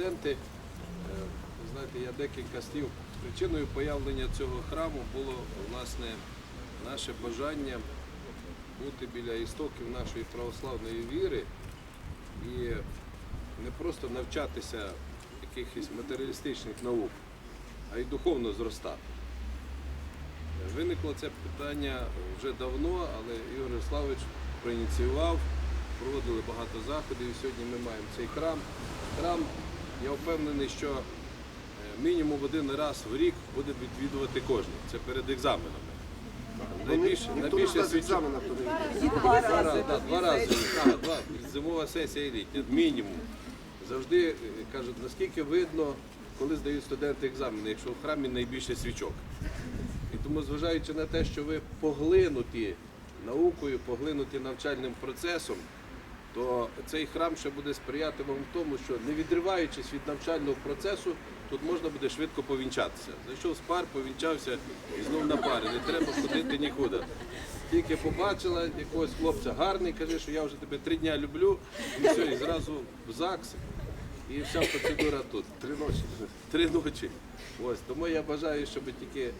студенти. Е, Знаєте, я декілька слів. Причиною появлення цього храму було власне наше бажання бути біля істоків нашої православної віри і не просто навчатися якихось матеріалістичних наук, а й духовно зростати. Виникло це питання вже давно, але Ігор Ярославович проініціював, проводили багато заходів. І сьогодні ми маємо цей храм. Храм, я впевнений, що е, мінімум один раз в рік буде відвідувати кожен. Це перед екзаменами. Найбільше, найбільше свідчить. Два рази, да, два рази. Ага, два. Зимова сесія і літня, мінімум. Завжди е, кажуть, наскільки видно, коли здають студенти екзамени, якщо в храмі найбільше свічок. І тому, зважаючи на те, що ви поглинуті наукою, поглинуті навчальним процесом, то цей храм ще буде сприяти вам в тому, що не відриваючись від навчального процесу, тут можна буде швидко повінчатися. Зайшов з пар, повінчався і знов на парі. Не треба ходити нікуди. Тільки побачила якогось хлопця гарний, каже, що я вже тебе три дня люблю, і все, і зразу в ЗАГС. І вся процедура тут. Три ночі. Три ночі. Ось тому я бажаю, щоб тільки е,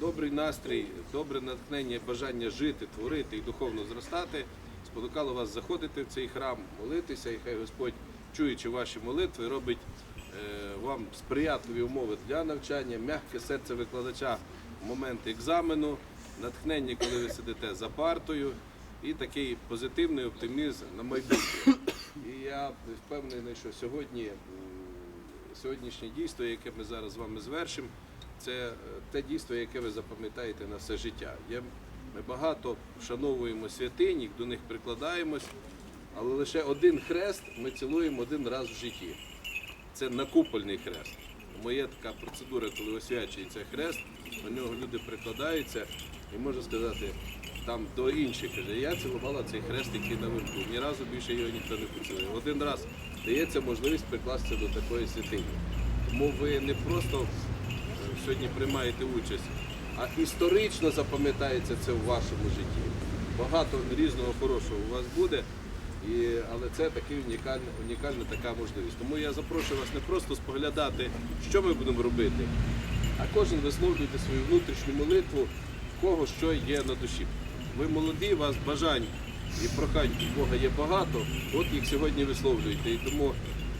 добрий настрій, добре натхнення, бажання жити, творити і духовно зростати, спонукало вас заходити в цей храм, молитися, і хай Господь, чуючи ваші молитви, робить е, вам сприятливі умови для навчання, м'яке серце викладача в момент екзамену, натхнення, коли ви сидите за партою, і такий позитивний оптимізм на майбутнє. І я впевнений, що сьогодні сьогоднішнє дійство, яке ми зараз з вами звершимо, це е, те дійство, яке ви запам'ятаєте на все життя. Багато вшановуємо святинь, до них прикладаємось, але лише один хрест ми цілуємо один раз в житті. Це накупольний хрест. Є така процедура, коли освячується хрест, на нього люди прикладаються і можна сказати, там до інших каже, я цілувала цей хрест, який наверху. Ні разу більше його ніхто не поцілує. Один раз дається можливість прикластися до такої святині. Тому ви не просто е, сьогодні приймаєте участь, а історично запам'ятається це в вашому житті. Багато різного хорошого у вас буде. І, але це такий унікальна, унікальна така можливість. Тому я запрошую вас не просто споглядати, що ми будемо робити, а кожен висловлюйте свою внутрішню молитву, кого що є на душі. Ви молоді, вас бажань і прохань у Бога є багато, от їх сьогодні висловлюйте. І тому,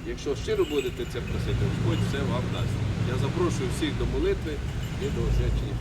якщо щиро будете це просити, Господь все вам дасть. Я запрошую всіх до молитви і до освячення.